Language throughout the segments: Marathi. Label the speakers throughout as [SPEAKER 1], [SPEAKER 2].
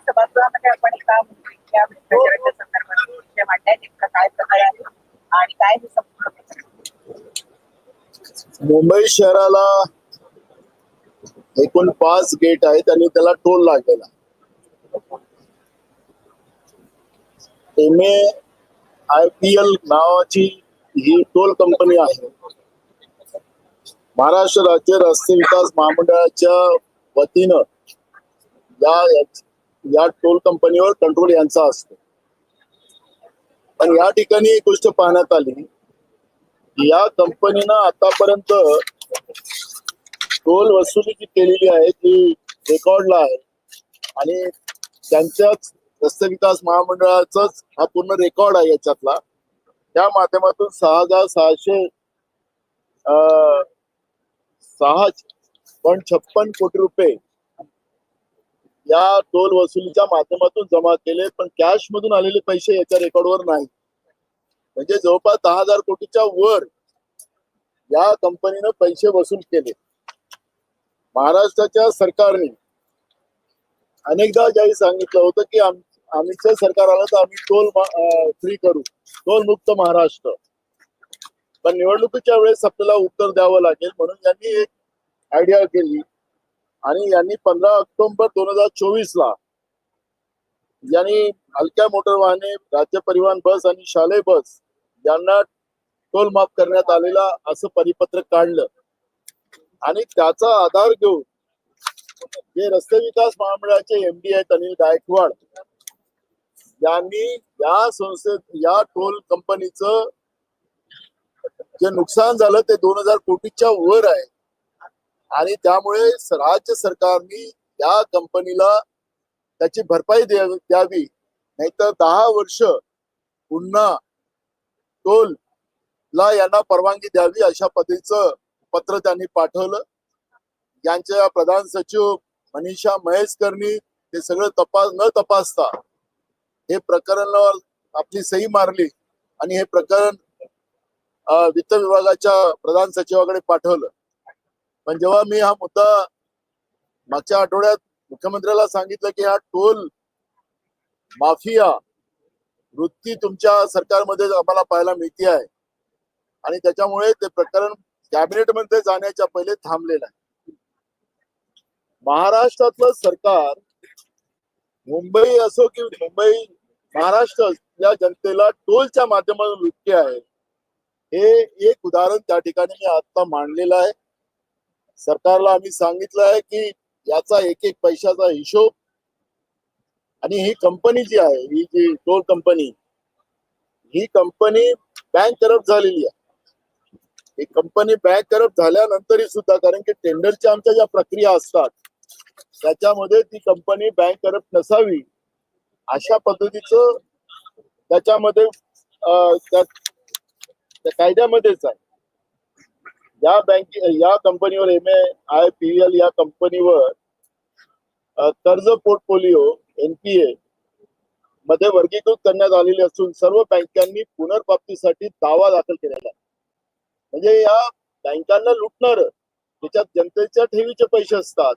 [SPEAKER 1] सभागृहामध्ये आपण एका भ्रष्टाचाराच्या संदर्भात विषय मांडलाय नेमका काय प्रकार आहे आणि काय हे संपूर्ण
[SPEAKER 2] मुंबई शहराला एकूण पाच गेट आहेत आणि त्याला टोल लागलेला M A I P L नावाची ही टोल कंपनी आहे. महाराष्ट्र राज्य रस्ते विकास महामंडळाच्या वतीनं या या टोल कंपनीवर कंट्रोल यांचा असतो. पण या ठिकाणी एक गोष्ट पाहण्यात आली. या कंपनीनं आतापर्यंत टोल वसुली जी केलेली आहे ती रेकॉर्डला आहे. आणि त्यांच्याच रस्ते विकास महामंडळाचाच हा पूर्ण रेकॉर्ड आहे याच्यातला. त्या माध्यमातून सहा हजार सहाशे अं, सहा पण छप्पन कोटी रुपये या टोल वसुलीच्या माध्यमातून जमा केले पण कॅश मधून आलेले पैसे याच्या रेकॉर्डवर नाही. म्हणजे जवळपास दहा हजार कोटीच्या वर या कंपनीनं पैसे वसूल केले. महाराष्ट्राच्या सरकारने अनेकदा ज्यावेळी सांगितलं होतं की आम- आमचं सरकार आलं तर आम्ही टोल फ्री करू. टोल मुक्त महाराष्ट्र. पण निवडणुकीच्या वेळेस आपल्याला उत्तर द्यावं लागेल म्हणून यांनी एक आयडिया केली. आणि यांनी पंधरा ऑक्टोबर दोन हजार चोवीस ला यांनी हलक्या मोटर वाहने राज्य परिवहन बस आणि शालेय बस यांना टोल माफ करण्यात आलेला असं परिपत्रक काढलं. आणि त्याचा आधार घेऊन जे रस्ते विकास महामंडळाचे एमडी आहेत अनिल गायकवाड यांनी या संस्थेत या टोल कंपनीचं जे नुकसान झालं ते दोन हजार कोटीच्या वर आहे. आणि त्यामुळे राज्य सरकारने या कंपनीला त्याची भरपाई द्यावी. नाहीतर दहा वर्ष पुन्हा टोल ला यांना परवानगी द्यावी अशा पद्धतीचं पत्र त्यांनी पाठवलं. यांच्या प्रधान सचिव मनीषा महेशकरनी ते सगळं तपास न तपासता हे प्रकरणावर आपली सही मारली आणि हे प्रकरण वित्त विभागाच्या प्रधान सचिवाकडे पाठवलं. पण जेव्हा मी हा मुद्दा मागच्या आठवड्यात मुख्यमंत्र्याला सांगितलं की हा टोल माफिया वृत्ती तुमच्या सरकारमध्ये आम्हाला पाहायला मिळते आहे आणि त्याच्यामुळे ते प्रकरण कॅबिनेटमध्ये जाण्याच्या पहिले थांबलेलं आहे. महाराष्ट्रातलं सरकार मुंबई असो की मुंबई महाराष्ट्र या जनतेला टोलच्या माध्यमातून लुटते आहे. हे एक उदाहरण त्या ठिकाणी मी आता मांडलेलं आहे. सरकारला आम्ही सांगितलं आहे की याचा एक एक पैशाचा हिशोब आणि ही कंपनी जी आहे ही जी टोल कंपनी ही कंपनी बँक करप्ट झालेली आहे. ही कंपनी बँक करप्ट झाल्यानंतरही सुद्धा कारण की टेंडरच्या आमच्या ज्या प्रक्रिया असतात त्याच्यामध्ये ती कंपनी बँक करप्ट नसावी. अशा पद्धतीचं त्याच्यामध्ये त्या कायद्यामध्येच आहे. या बँके या कंपनीवर M A I P L या कंपनीवर कर्ज पोर्टफोलिओ एनपीए मध्ये वर्गीकृत करण्यात आलेले असून सर्व बँकांनी पुनर्प्राप्तीसाठी दावा दाखल केलेला आहे. म्हणजे या बँकांना लुटणार त्याच्यात जनतेच्या ठेवीचे पैसे असतात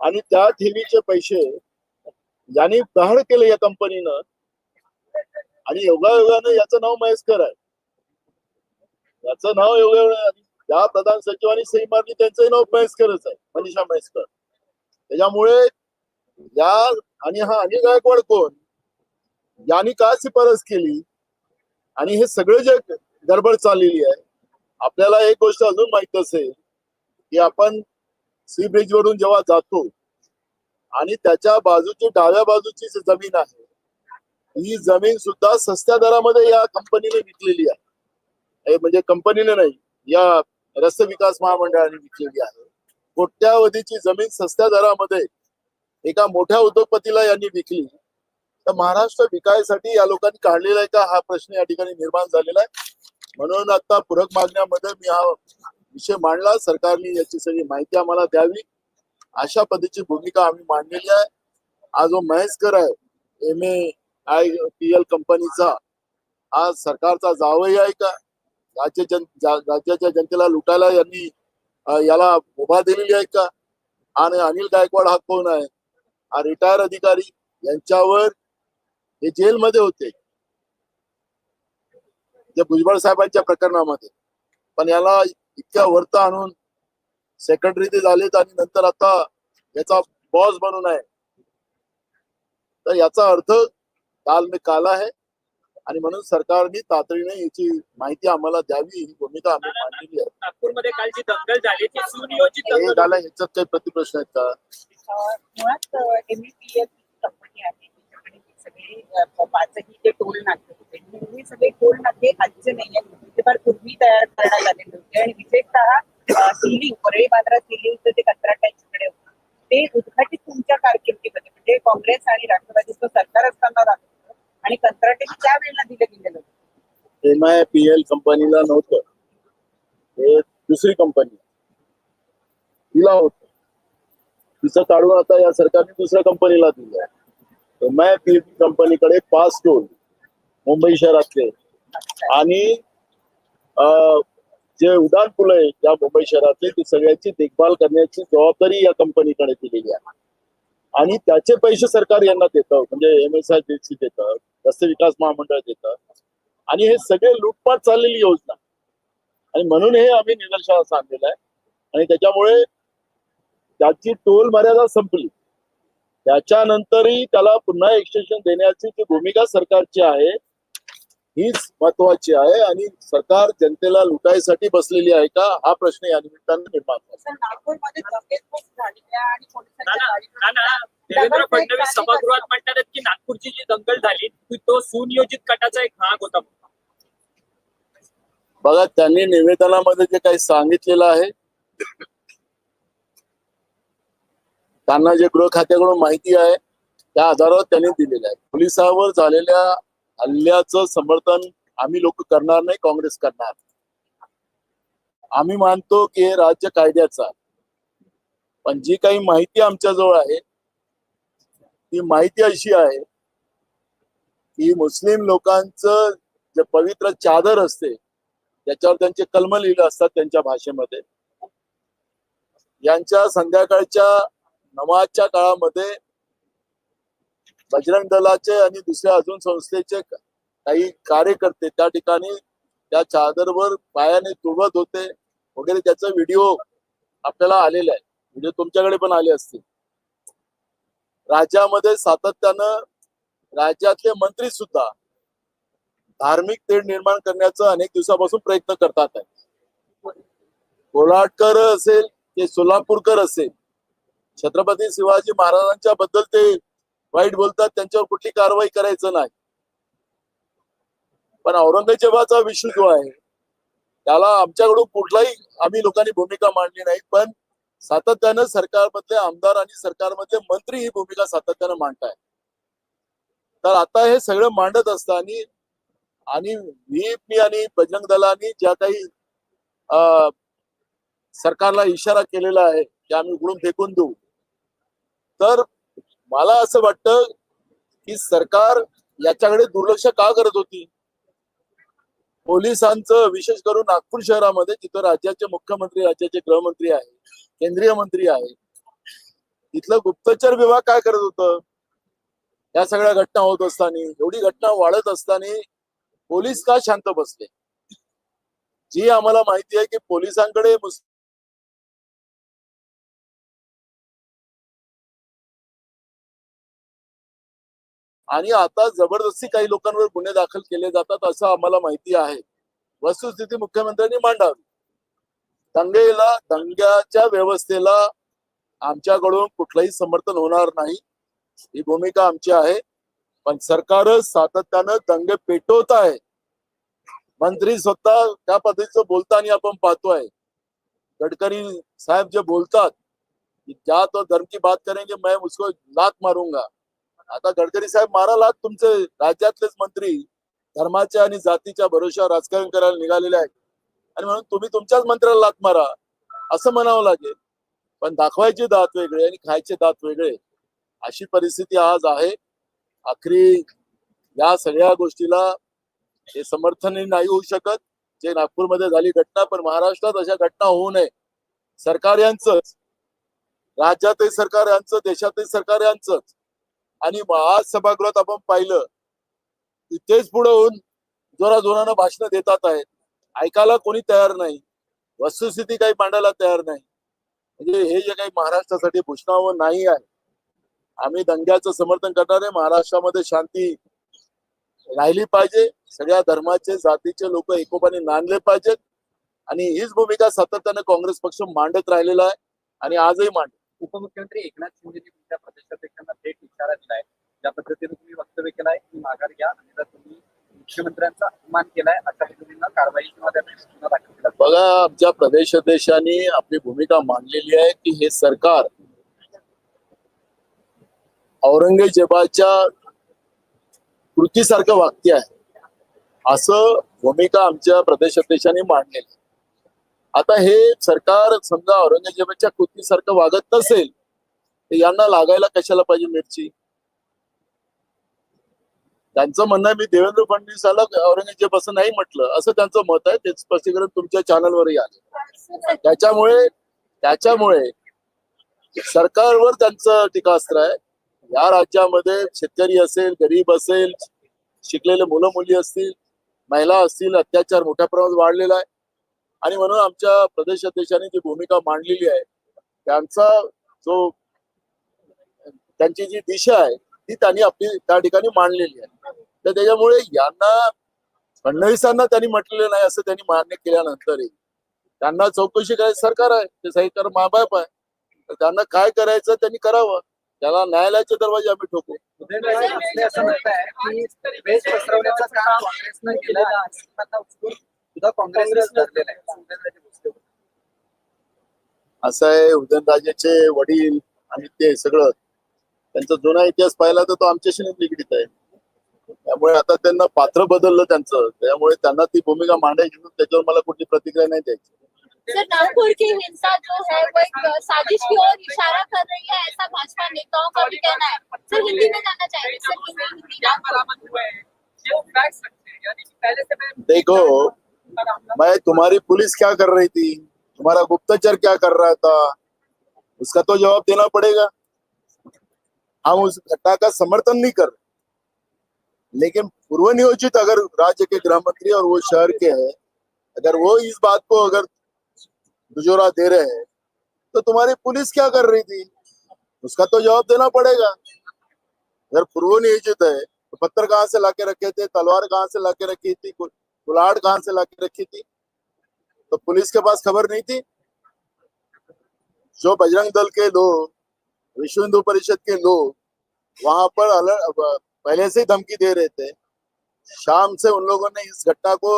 [SPEAKER 2] आणि त्या ठेवीचे पैसे यांनी प्रहार केलं या कंपनीनं आणि योगायोगानं याचं नाव महेशकर आहे. याचं नाव योगा ज्या प्रधान सचिवांनी सही मारली त्यांचंही नाव महेशकरच आहे मनीषा महेशकर. त्याच्यामुळे या आणि हा अनिल गायकवाड कोण यांनी का शिफारस केली आणि हे सगळं जे गडबड चाललेली आहे आपल्याला एक गोष्ट अजून माहीत असेल की आपण सी ब्रिज वरून जेव्हा जातो आणि त्याच्या बाजूची डाव्या बाजूची जी जमीन आहे ही जमीन सुद्धा सस्त्या दरामध्ये या कंपनीने विकलेली आहे. हे म्हणजे कंपनीने नाही या रस्ते विकास महामंडळाने विकलेली आहे. कोट्यावधीची जमीन सस्त्या दरामध्ये एका मोठ्या उद्योगपतीला यांनी विकली. तर महाराष्ट्र विकायसाठी या लोकांनी काढलेला आहे का? हा प्रश्न या ठिकाणी निर्माण झालेला आहे. म्हणून आता पूरक मागण्यामध्ये मी हा विषय मांडला. सरकारने याची सगळी माहिती आम्हाला द्यावी. अशा पद्धतीची भूमिका आम्ही मांडलेली आहे. हा जो महेशकर आहे M A I P L कंपनीचा हा सरकारचा जावई आहे का? राज्य जन राज्याच्या जनतेला लुटायला यांनी याला उभा दिलेली आहे का? आणि अनिल गायकवाड हा कोण आहे? हा रिटायर अधिकारी यांच्यावर हे जेलमध्ये होते. जे भुजबळ साहेबांच्या प्रकरणामध्ये. पण याला इतक्या वरता आणून सेक्रेटरी ते झालेत आणि नंतर आता याचा बॉस बनून आहे. तर याचा अर्थ काल में काला आहे आणि म्हणून सरकारने तातडीने याची माहिती आम्हाला द्यावी ही भूमिका आम्ही मांडलेली आहे.
[SPEAKER 3] नागपूरमध्ये काल जी दंगल झाली ती सुनियोजित
[SPEAKER 2] हे
[SPEAKER 3] दंगल
[SPEAKER 2] झालं ह्याच्यात काही प्रतिप्रश्न आहेत का?
[SPEAKER 1] अं, मुळात एमईपीएल कंपनी आहे त्याच्याकडे हे सगळे अं, पाचही जे टोल नाके होते. हे सगळे टोल नाके आजचे नाही आहेत फार पूर्वी तयार करण्यात आलेले होते. आणि विशेषतः सिलिंग परळी दिली सिलिंगचं जे कंत्राटांच्याकडे होतं. ते उद्घाटित तुमच्या कारकिर्दीमध्ये म्हणजे काँग्रेस आणि राष्ट्रवादीचं सरकार असताना झालं आणि कंत्राटे त्या वेळेला दिलं गेलेलं होतं.
[SPEAKER 2] एम आय पी एल कंपनीला नव्हतं. हे दुसरी कंपनी. तिला होत. तिचं काढून आता या सरकारने दुसऱ्या कंपनीला दिलं एम आय पी कंपनीकडे पाच टोल मुंबई शहरातले. आणि जे उड्डाण पुल आहे या मुंबई शहरातले ती सगळ्याची देखभाल करण्याची जबाबदारी या कंपनीकडे दिलेली आहे. आणि त्याचे पैसे सरकार यांना देतं म्हणजे M S I D C देतं रस्ते विकास महामंडळ देतं. आणि हे सगळे लूटपाट चाललेली योजना. आणि म्हणून हे आम्ही निदर्शनास आणलेलं आहे. आणि त्याच्यामुळे त्याची टोल मर्यादा संपली. त्याच्यानंतरही त्याला पुन्हा एक्सटेन्शन देण्याची जी भूमिका सरकारची आहे हीच महत्वाची आहे आणि सरकार जनतेला लुटायसाठी बसलेली आहे का? हा प्रश्न या निमित्तानं निर्माण
[SPEAKER 3] देवेंद्र फडणवीस सभागृहात म्हणतात की नागपूरची जी दंगल झाली ती तो सुनियोजित कटाचा एक भाग होता.
[SPEAKER 2] बघा त्यांनी निवेदनामध्ये जे काही सांगितलेलं आहे त्यांना जे गृह खात्याकडून माहिती आहे त्या आधारावर त्यांनी दिलेलं आहे. पोलिसांवर झालेल्या हल्ल्याचं समर्थन आम्ही लोक करणार नाही काँग्रेस करणार. आम्ही मानतो की हे राज्य कायद्याचा पण जी काही माहिती आमच्याजवळ आहे ती माहिती अशी आहे की मुस्लिम लोकांचं जे पवित्र चादर असते त्याच्यावर त्यांचे कलम लिहिले असतात त्यांच्या भाषेमध्ये. यांच्या संध्याकाळच्या नमाजच्या काळामध्ये बजरंग दलाचे आणि दुसऱ्या अजून संस्थेचे काही कार्यकर्ते त्या ठिकाणी त्या चादरवर पायाने तुळवत होते. वगैरे त्याचा व्हिडिओ आपल्याला आलेला आहे. व्हिडिओ तुमच्याकडे पण आले असतील. राज्यामध्ये सातत्यानं राज्यातले मंत्री सुद्धा धार्मिक तेढ निर्माण करण्याचा अनेक दिवसापासून प्रयत्न करतात आहे कोल्हाटकर असेल ते सोलापूरकर असेल छत्रपती शिवाजी महाराजांच्या बद्दल ते वाईट बोलतात त्यांच्यावर कुठली कारवाई करायचं नाही. पण औरंगजेबाचा विषय जो आहे त्याला आमच्याकडून कुठलाही आम्ही लोकांनी भूमिका मांडली नाही पण सातत्यानं सरकारमधले आमदार आणि सरकारमधले मंत्री ही भूमिका सातत्यानं मांडताय तर आता हे सगळं मांडत असताना आणि व्हीपी आणि बजरंग दलानी ज्या काही अं, सरकारला इशारा केलेला आहे की आम्ही उघडून फेकून देऊ. तर मला असं वाटतं की सरकार याच्याकडे दुर्लक्ष का करत होती? पोलिसांचं विशेष करून नागपूर शहरामध्ये तिथं राज्याचे मुख्यमंत्री राज्याचे गृहमंत्री आहे केंद्रीय मंत्री आहे तिथलं गुप्तचर विभाग काय करत होतं? या सगळ्या घटना होत असताना एवढी घटना वाढत असताना पोलीस का शांत बसले? जी आम्हाला माहिती आहे की पोलिसांकडे आणि आता जबरदस्ती काही लोकांवर गुन्हे दाखल केले जातात असं आम्हाला माहिती आहे. वस्तुस्थिती मुख्यमंत्र्यांनी मांडावी. दंगेला दंग्याच्या व्यवस्थेला आमच्याकडून कुठलंही समर्थन होणार नाही. ही भूमिका आमची आहे. पण सरकारच सातत्यानं दंगे पेटवत आहे. मंत्री स्वतः त्या पद्धतीचं बोलताना आपण पाहतोय. गडकरी साहेब जे बोलतात की ज्या तो धर्म की बात करेंगे मैं उसको लात मारूंगा. आता गडकरी साहेब मारालात तुमचे राज्यातलेच मंत्री धर्माच्या आणि जातीच्या भरोश्यावर राजकारण करायला निघालेले आहेत. आणि म्हणून तुम्ही तुमच्याच मंत्र्याला लात मारा असं म्हणावं लागेल. पण दाखवायचे दात वेगळे आणि खायचे दात वेगळे अशी परिस्थिती आज आहे. आखरी या सगळ्या गोष्टीला हे समर्थन नाही होऊ शकत. जे नागपूरमध्ये झाली घटना पण महाराष्ट्रात अशा घटना होऊ नये. सरकार यांचंच राज्यातही सरकार यांचं देशातही सरकार यांचंच. आणि मग आज सभागृहात आपण पाहिलं तेच पुढे होऊन जोराजोरानं भाषण देतात आहेत. ऐकायला कोणी तयार नाही. वस्तुस्थिती काही मांडायला तयार नाही. म्हणजे हे जे काही महाराष्ट्रासाठी भूषणावं नाही आहे. आम्ही दंग्याचं समर्थन करणार आहे. महाराष्ट्रामध्ये शांती राहिली पाहिजे. सगळ्या धर्माचे जातीचे लोक एकोपाने नांदले पाहिजेत. आणि हीच भूमिका सातत्याने काँग्रेस पक्ष मांडत राहिलेला आहे. आणि आजही मांड
[SPEAKER 4] उपमुख्यमंत्री एकनाथ शिंदेनी तुमच्या प्रदेशाध्यक्षांना थेट इशारा दिलाय. ज्या पद्धतीने तुम्ही वक्तव्य केलाय की माघार घ्या आणि जर तुम्ही मुख्यमंत्र्यांचा अपमान केलाय अशा पद्धतीनं कारवाई किंवा त्या दाखल
[SPEAKER 2] बघा आमच्या प्रदेशाध्यक्षांनी आपली भूमिका मांडलेली आहे की हे सरकार औरंगजेबाच्या कृतीसारखं वाक्य आहे. असं भूमिका आमच्या प्रदेशाध्यक्षांनी मांडलेली आहे. आता हे सरकार समजा औरंगजेबाच्या कृतीसारखं वागत नसेल तर यांना लागायला कशाला पाहिजे मिरची? त्यांचं म्हणणं मी देवेंद्र फडणवीसाला औरंगजेब असं नाही म्हटलं असं त्यांचं मत आहे ते स्पष्टीकरण तुमच्या चॅनलवरही आले त्याच्यामुळे त्याच्यामुळे सरकारवर त्यांचं टीकास्त्र आहे. या राज्यामध्ये शेतकरी असेल गरीब असेल शिकलेले मुलं मुली असतील महिला असतील अत्याचार मोठ्या प्रमाणात वाढलेला आहे. आणि म्हणून आमच्या प्रदेशाध्यक्षांनी जी भूमिका मांडलेली आहे त्यांचा जो त्यांची जी दिशा आहे ती त्यांनी आपली त्या ठिकाणी मांडलेली आहे. तर त्याच्यामुळे यांना फडणवीसांना त्यांनी म्हटलेलं नाही असं त्यांनी मान्य केल्यानंतरही त्यांना चौकशी करायचं सरकार आहे ते सही कर माबाप आहे. तर त्यांना काय करायचं त्यांनी करावं त्याला न्यायालयाचे दरवाजे आम्ही ठोकू.
[SPEAKER 4] असं म्हणताय की काँग्रेसनं सुद्धा भोसले
[SPEAKER 2] असं आहे उदयनराजेचे वडील आणि ते सगळं. त्यांचा जुना इतिहास पाहिला तर तो आमच्याशी निगडीत आहे. त्यामुळे आता त्यांना पात्र बदललं त्यांचं. त्यामुळे त्यांना ती भूमिका मांडायची त्याच्यावर मला कुठली प्रतिक्रिया नाही द्यायची.
[SPEAKER 5] सर नागपुर की हिंसा जो है वो एक साजिश की ओर इशारा कर रही है ऐसा भाजपा नेताओं का भी कहना है। सर हिंदी में जानना चाहेंगे सर हिंदी हिंदी
[SPEAKER 3] क्या बरामद हुए हैं ये फैक्ट सकते हैं यानी कि पहले से मैं
[SPEAKER 2] देखो मैं, तुम्हारी पुलिस क्या कर रही थी? तुम्हारा गुप्तचर क्या कर रहा था? उसका तो जवाब देना पड़ेगा। हम उस घटना का समर्थन नहीं कर रहे। लेकिन पूर्व नियोजित अगर राज्य के गृह मंत्री और वो शहर के हैं, अगर वो इस बात को अगर दुजोरा दे रहे हैं तो तुम्हारी पुलिस क्या कर रही थी? उसका तो जवाब देना पड़ेगा। अगर पूर्व नियोजित है तो पत्थर कहाँ से लाके रखे थे? तलवार कहाँ से लाके रखी थी? कुल्हाड़ कहाँ से लाके रखी थी तो पुलिस के पास खबर नहीं थी। जो बजरंग दल के लोग, विश्व हिंदू परिषद के लोग, वहाँ पर अलर्ट पहले से ही धमकी दे रहे थे। शाम से उन लोगों ने इस घटना को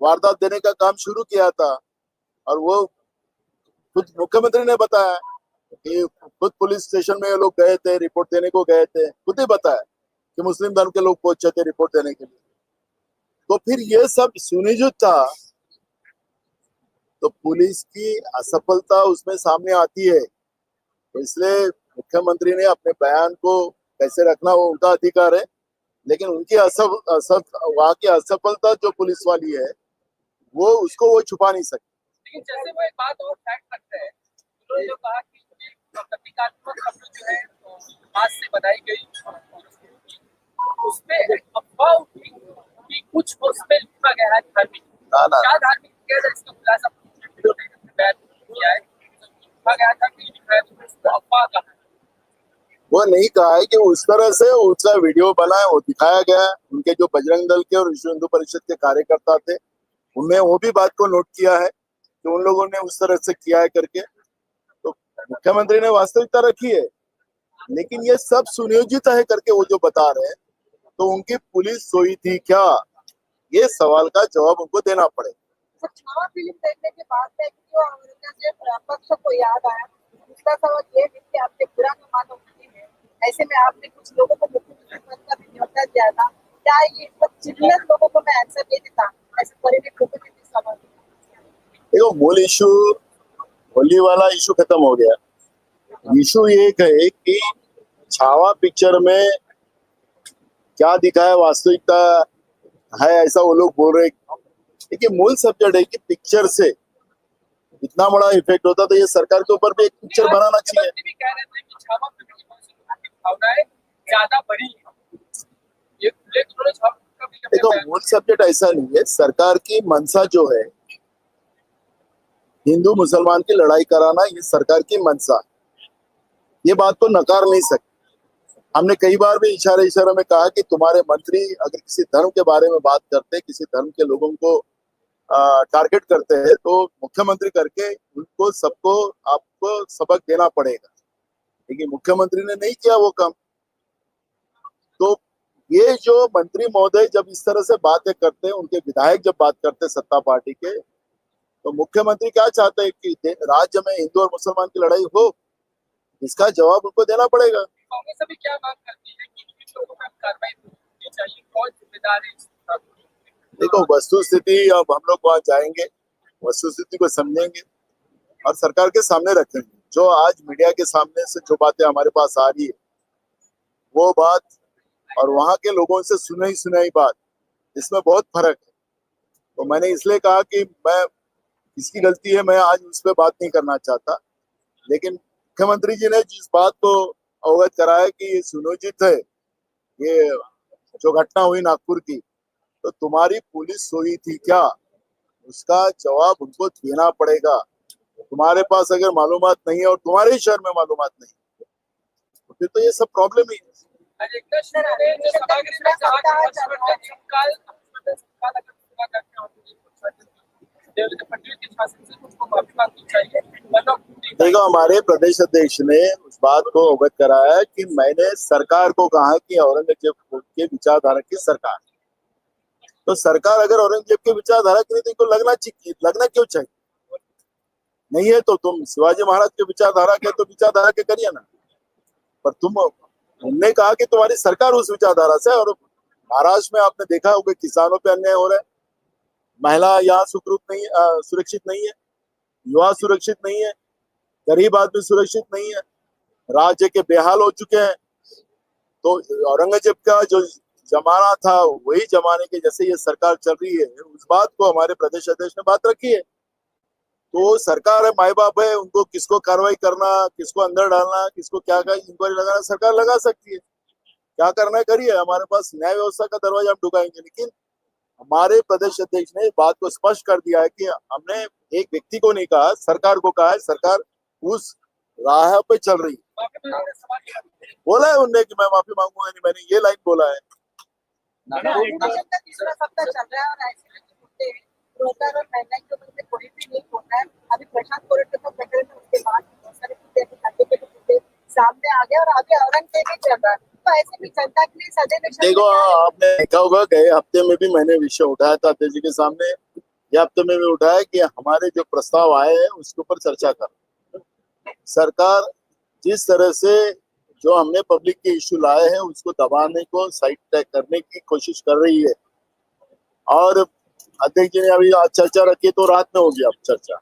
[SPEAKER 2] वारदात देने का काम शुरू किया था, और वो खुद मुख्यमंत्री ने बताया कि खुद पुलिस स्टेशन में ये लोग गए थे, रिपोर्ट देने को गए थे। खुद ही बताया कि मुस्लिम धर्म के लोग पहुँचे थे रिपोर्ट देने के लिए। तो फिर ये सब सुनिश्चित था तो पुलिस की असफलता उसमें सामने आती है। तो इसलिए मुख्यमंत्री ने अपने बयान को कैसे रखना वो उनका अधिकार है लेकिन उनकी असफ, असफ वहाँ की असफलता जो पुलिस वाली है वो उसको वो छुपा नहीं सकती।
[SPEAKER 3] जैसे वो एक बात और फैक्ट रखते हैं उन्होंने जो कहा कि प्रतीकात्मक शब्द जो है हाथ से बनाई गई उसमें अफवाह उठी। कि कुछ उसमें लिखा गया है धार्मिक। क्या धार्मिक किया जाए इसका खुलासा
[SPEAKER 2] वो नहीं कहा है कि उस तरह से उसका वीडियो बना है वो दिखाया गया है। उनके जो बजरंग दल के और विश्व हिंदू परिषद के कार्यकर्ता थे उनने वो भी बात को नोट किया है कि उन लोगों ने उस तरह से किया है करके। तो मुख्यमंत्री ने वास्तविकता रखी है। लेकिन ये सब सुनियोजित है करके वो जो बता रहे हैं। तो उनकी पुलिस सोई थी क्या? ये सवाल का जवाब उनको देना पड़ेगा
[SPEAKER 1] सर छावा फ़िल्म देखने के बाद में क्यों औरंगज़ेब पक्ष को याद आया दूसरा सवाल ये है कि आपके बुरा न है। ऐसे में आपने कुछ लोगों को मुख्यमंत्री पद का भी न्योता दिया था। क्या ये सब लोगों को मैं आंसर दे देता? ऐसे परिवेश लोगों ने भी सवाल
[SPEAKER 2] देखो मूल इशू होली वाला इशू खत्म हो गया। इशू ये है कि छावा पिक्चर में क्या दिखा है? वास्तविकता है ऐसा वो लोग बोल रहे देखिए मूल सब्जेक्ट है कि पिक्चर से इतना बड़ा इफ़ेक्ट होता तो ये सरकार के ऊपर भी एक पिक्चर बनाना चाहिए। देखो मूल सब्जेक्ट ऐसा नहीं है। सरकार की मंशा जो है हिंदू मुसलमान की लड़ाई कराना ये सरकार की मंशा है। ये बात को नकार नहीं सकते। हमने कई बार भी इशारे इशारे में कहा कि तुम्हारे मंत्री अगर किसी धर्म के बारे में बात करते हैं किसी धर्म के लोगों को टारगेट करते हैं तो मुख्यमंत्री करके उनको सबको, आपको सबक देना पड़ेगा। लेकिन मुख्यमंत्री ने नहीं किया वो काम। तो ये जो मंत्री महोदय जब इस तरह से बातें करते हैं, उनके विधायक जब बात करते हैं सत्ता पार्टी के तो मुख्यमंत्री क्या चाहते हैं कि राज्य में हिंदू और मुसलमान की लड़ाई हो, इसका जवाब उनको देना पड़ेगा।
[SPEAKER 3] कांग्रेस अभी क्या मांग करती है कि इन लोगों पर कार्रवाई होनी चाहिए? कौन जिम्मेदार है?
[SPEAKER 2] देखो वस्तु स्थिति अब हम लोग वहाँ जाएँगे वस्तु स्थिति को समझेंगे और सरकार के सामने रखेंगे। जो आज मीडिया के सामने से जो बातें हमारे पास आ रही है, वो बात और वहाँ के लोगों से सुनाई सुनाई बात, इसमें बहुत फ़र्क है। तो मैंने इसलिए कहा कि मैं, इसकी गलती है, मैं आज उस पर बात नहीं करना चाहता। लेकिन मुख्यमंत्री जी ने जिस बात को अवगत कराया कि ये सुनियोजित है ये जो घटना हुई नागपुर की तो तुम्हारी पुलिस सोई थी क्या उसका जवाब उनको देना पड़ेगा तुम्हारे पास अगर मालूमात नहीं है और तुम्हारे ही शहर में मालूमात नहीं है, तो फिर तो ये सब प्रॉब्लम ही है
[SPEAKER 3] आज एकनाथ शिंदे ने जो सभागृह में कहा कि हर्षवर्धन तत्काल हर्षवर्धन तत्काल अगर पूरा करके और मुझे कुछ देवेंद्र फडणवीस के शासन से उनको माफी मांगनी चाहिए मतलब
[SPEAKER 2] देखो हमारे प्रदेश अध्यक्ष ने बात को अवगत कराया कि मैंने सरकार को कहा कि औरंगज़ेब के विचारधारा की सरकार। तो सरकार अगर औरंगज़ेब के विचारधारा की नहीं तो लगना चाहिए लगना क्यों चाहिए? नहीं है तो तुम शिवाजी महाराज के विचारधारा के तो विचारधारा के करिए ना। पर तुम हमने कहा कि तुम्हारी सरकार उस विचारधारा से और महाराष्ट्र में आपने देखा होगा किसानों पे अन्याय हो रहा है। महिला यहाँ सुखरूप नहीं अ, सुरक्षित नहीं है। युवा सुरक्षित नहीं है। गरीब आदमी सुरक्षित नहीं है। राज्य के बेहाल हो चुके हैं। तो औरंगज़ेब का जो जमाना था, वही जमाने के जैसे ये सरकार चल रही है, उस बात को हमारे प्रदेश अध्यक्ष ने बात रखी है। तो सरकार है माए बाप है, उनको किसको कार्रवाई करना, किसको अंदर डालना, किसको क्या क्या इंक्वायरी लगाना, सरकार लगा सकती है। क्या करना है, करिए, हमारे पास न्याय व्यवस्था का दरवाज़ा हम ढुकाएँगे। लेकिन हमारे प्रदेश अध्यक्ष ने बात को स्पष्ट कर दिया है कि हमने एक व्यक्ति को नहीं कहा, सरकार को कहा है, सरकार उस राह पे चल रही है।
[SPEAKER 3] माफी मांगने का सवाल किया
[SPEAKER 2] बोला है उनने कि मैं माफी मांगूंगा नहीं मैंने ये लाइन बोला है।
[SPEAKER 1] ऑपरेशन का तीसरा सप्ताह चल रहा है और ऐसे में जो मुद्दे रोजगार और महंगाई के ऊपर से कोई भी नहीं होता है। अभी प्रशांत कोरेट का प्रकरण है उसके बाद बहुत सारे मुद्दे अभी खाते के मुद्दे सामने आ गए और आगे औरंगजेब ही चल रहा है। तो ऐसे में जनता के लिए सदैव
[SPEAKER 2] देखो आपने देखा होगा गए हफ्ते में भी मैंने विषय उठाया था अध्यक्ष जी के सामने। ये हफ्ते में भी उठाया कि हमारे जो प्रस्ताव आए हैं उसके ऊपर चर्चा कर। सरकार जिस तरह से जो हमने पब्लिक के इश्यू लाए हैं उसको दबाने को साइड तय करने की कोशिश कर रही है। और अध्यक्ष जी ने अभी आज चर्चा रखी तो रात में होगी अब चर्चा।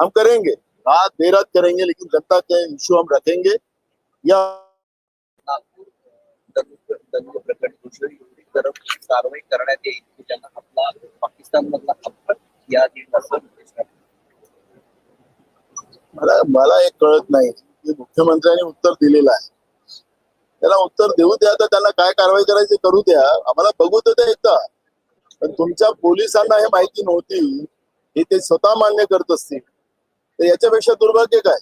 [SPEAKER 2] हम करेंगे रात देर रात करेंगे लेकिन जनता के इश्यू हम रखेंगे या
[SPEAKER 4] कारवाई करण्यात येईल की आपला पाकिस्तान मधला अपघात या.
[SPEAKER 2] मला मला एक कळत नाही। मुख्यमंत्र्यांनी उत्तर दिलेलं आहे. त्याला उत्तर देऊ द्या तर त्यांना काय कारवाई करायची करू द्या. आम्हाला बघू तर एकदा पण तुमच्या पोलिसांना हे माहिती नव्हती. हे ते स्वतः मान्य करत असतील. तर याच्यापेक्षा दुर्भाग्य काय?